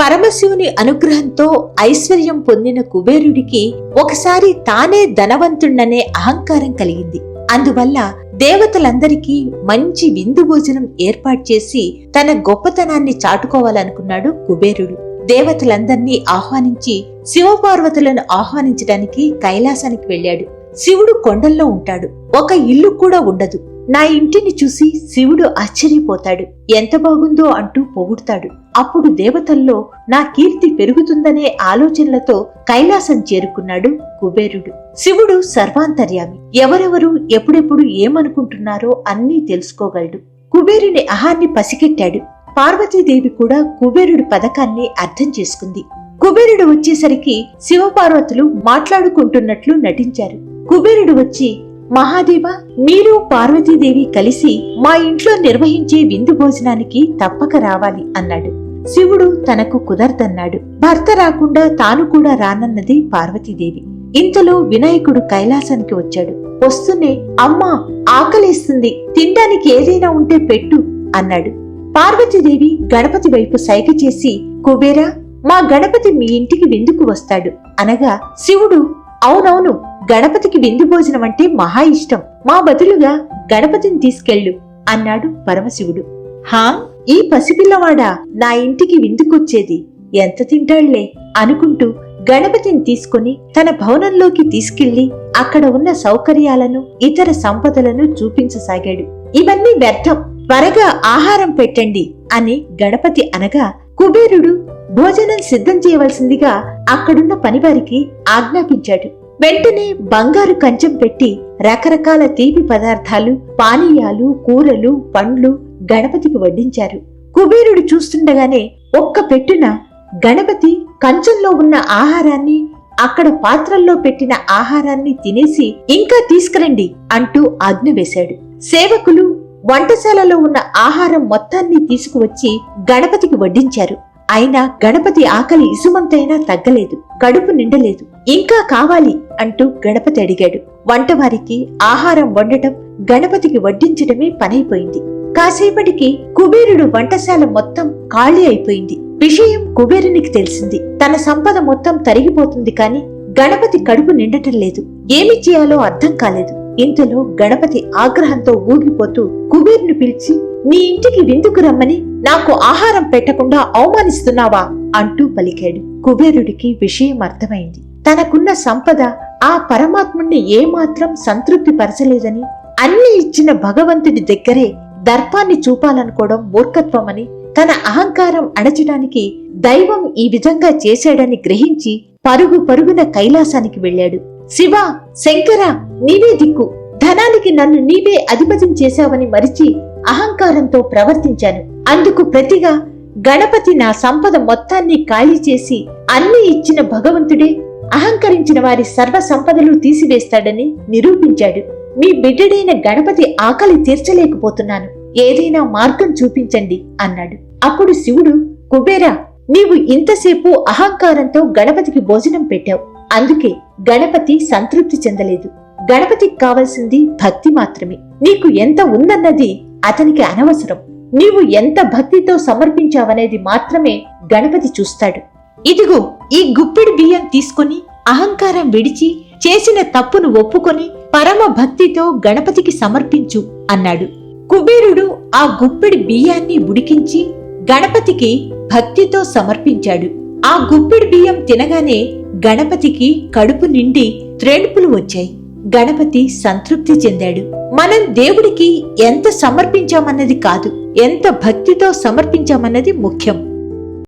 పరమశివుని అనుగ్రహంతో ఐశ్వర్యం పొందిన కుబేరుడికి ఒకసారి తానే ధనవంతుణ్ణనే అహంకారం కలిగింది. అందువల్ల దేవతలందరికీ మంచి విందు భోజనం ఏర్పాటు చేసి తన గొప్పతనాన్ని చాటుకోవాలనుకున్నాడు కుబేరుడు. దేవతలందర్నీ ఆహ్వానించి శివపార్వతులను ఆహ్వానించడానికి కైలాసానికి వెళ్ళాడు. శివుడు కొండల్లో ఉంటాడు. ఒక ఇల్లు కూడా ఉండదు. నా ఇంటిని చూసి శివుడు ఆశ్చర్యపోతాడు. ఎంత బాగుందో అంటూ పొగుడతాడు. అప్పుడు దేవతల్లో నా కీర్తి పెరుగుతుందనే ఆలోచనలతో కైలాసం చేరుకున్నాడు కుబేరుడు. శివుడు సర్వాంతర్యామి. ఎవరెవరు ఎప్పుడెప్పుడు ఏమనుకుంటున్నారో అన్నీ తెలుసుకోగలడు. కుబేరుని అహాన్ని పసికెట్టాడు పార్వతీదేవి కూడా కుబేరుడి పథకాన్ని అర్థం చేసుకుంది. కుబేరుడు వచ్చేసరికి శివపార్వతులు మాట్లాడుకుంటున్నట్లు నటించారు. కుబేరుడు వచ్చి మహాదేవ మీరు పార్వతీదేవి కలిసి మా ఇంట్లో నిర్వహించే విందు భోజనానికి తప్పక రావాలి అన్నాడు. శివుడు తనకు కుదరదన్నాడు. భర్త రాకుండా తాను కూడా రానన్నది పార్వతీదేవి. ఇంతలో వినాయకుడు కైలాసానికి వచ్చాడు. వస్తూనే అమ్మా ఆకలేస్తుంది. తినడానికి ఏదైనా ఉంటే పెట్టు అన్నాడు. పార్వతీదేవి గణపతి వైపు సైగ చేసి కుబేరా మా గణపతి మీ ఇంటికి విందుకు వస్తాడు. అనగా శివుడు అవునవును గణపతికి విందు భోజనం అంటే మహా ఇష్టం. మా బదులుగా గణపతిని తీసుకెళ్ళు అన్నాడు పరమశివుడు. హా ఈ పసిపిల్లవాడా? నా ఇంటికి విందుకొచ్చేది. ఎంత తింటాళ్ళే? అనుకుంటూ గణపతిని తీసుకుని తన భవనంలోకి తీసుకెళ్ళి అక్కడ ఉన్న సౌకర్యాలను ఇతర సంపదలను చూపించసాగాడు. ఇవన్నీ వ్యర్థం. త్వరగా ఆహారం పెట్టండి అని గణపతి అనగా కుబేరుడు భోజనం సిద్ధం చేయవలసిందిగా అక్కడున్న పనివారికి ఆజ్ఞాపించాడు. వెంటనే బంగారు కంచం పెట్టి రకరకాల తీపి పదార్థాలు పానీయాలు కూరలు పండ్లు గణపతికి వడ్డించారు. కుబేరుడు చూస్తుండగానే ఒక్క పెట్టున గణపతి కంచంలో ఉన్న ఆహారాన్ని అక్కడ పాత్రల్లో పెట్టిన ఆహారాన్ని తినేసి ఇంకా తీసుకురండి అంటూ ఆజ్ఞ వేశాడు. సేవకులు వంటశాలలో ఉన్న ఆహారం మొత్తాన్ని తీసుకువచ్చి గణపతికి వడ్డించారు. అయినా గణపతి ఆకలి ఇసుమంతైనా తగ్గలేదు. కడుపు నిండలేదు. ఇంకా కావాలి అంటూ గణపతి అడిగాడు. వంటవారికి ఆహారం వండటం గణపతికి వడ్డించడమే పనైపోయింది. కాసేపటికి కుబేరుడు వంటశాల మొత్తం ఖాళీ అయిపోయింది. విషయం కుబేరునికి తెలిసింది. తన సంపద మొత్తం తరిగిపోతుంది కాని గణపతి కడుపు నిండటం లేదు. ఏమి చేయాలో అర్థం కాలేదు. ఇంతలో గణపతి ఆగ్రహంతో ఊగిపోతూ కుబేరుని పిలిచి నీ ఇంటికి విందుకు రమ్మని నాకు ఆహారం పెట్టకుండా అవమానిస్తున్నావా? అంటూ పలికాడు. కుబేరుడికి విషయం అర్థమైంది. తనకున్న సంపద ఆ పరమాత్ముణ్ణి ఏమాత్రం సంతృప్తి పరచలేదని అన్ని ఇచ్చిన భగవంతుడి దగ్గరే దర్పాన్ని చూపాలనుకోవడం మూర్ఖత్వమని తన అహంకారం అణచడానికి దైవం ఈ విధంగా చేశాడని గ్రహించి పరుగు పరుగున కైలాసానికి వెళ్ళాడు. శివ శంకర నీవే దిక్కు. ధనానికి నన్ను నీవే అధిపతిని చేశావని మరిచి అహంకారంతో ప్రవర్తించాను. అందుకు ప్రతిగా గణపతి నా సంపద మొత్తాన్ని ఖాళీ చేసి అన్ని ఇచ్చిన భగవంతుడే అహంకరించిన వారి సర్వ సంపదలు తీసివేస్తాడని నిరూపించాడు. మీ బిడ్డడైన గణపతి ఆకలి తీర్చలేకపోతున్నాను. ఏదైనా మార్గం చూపించండి అన్నాడు. అప్పుడు శివుడు కుబేరా నీవు ఇంతసేపు అహంకారంతో గణపతికి భోజనం పెట్టావు. అందుకే గణపతి సంతృప్తి చెందలేదు. గణపతికి కావలసింది భక్తి మాత్రమే. నీకు ఎంత ఉందన్నది అతనికి అనవసరం. నీవు ఎంత భక్తితో సమర్పించావనేది మాత్రమే గణపతి చూస్తాడు. ఇదిగో ఈ గుప్పిడి బియ్యం తీసుకొని అహంకారం విడిచి చేసిన తప్పును ఒప్పుకొని పరమ భక్తితో గణపతికి సమర్పించు అన్నాడు. కుబేరుడు ఆ గుప్పిడి బియ్యాన్ని ఉడికించి గణపతికి భక్తితో సమర్పించాడు. ఆ గుప్పిడి బియ్యం తినగానే గణపతికి కడుపు నిండి త్రేణుపులు వచ్చాయి. గణపతి సంతృప్తి చెందాడు. మనం దేవుడికి ఎంత సమర్పించామన్నది కాదు ఎంత భక్తితో సమర్పించామన్నది ముఖ్యం.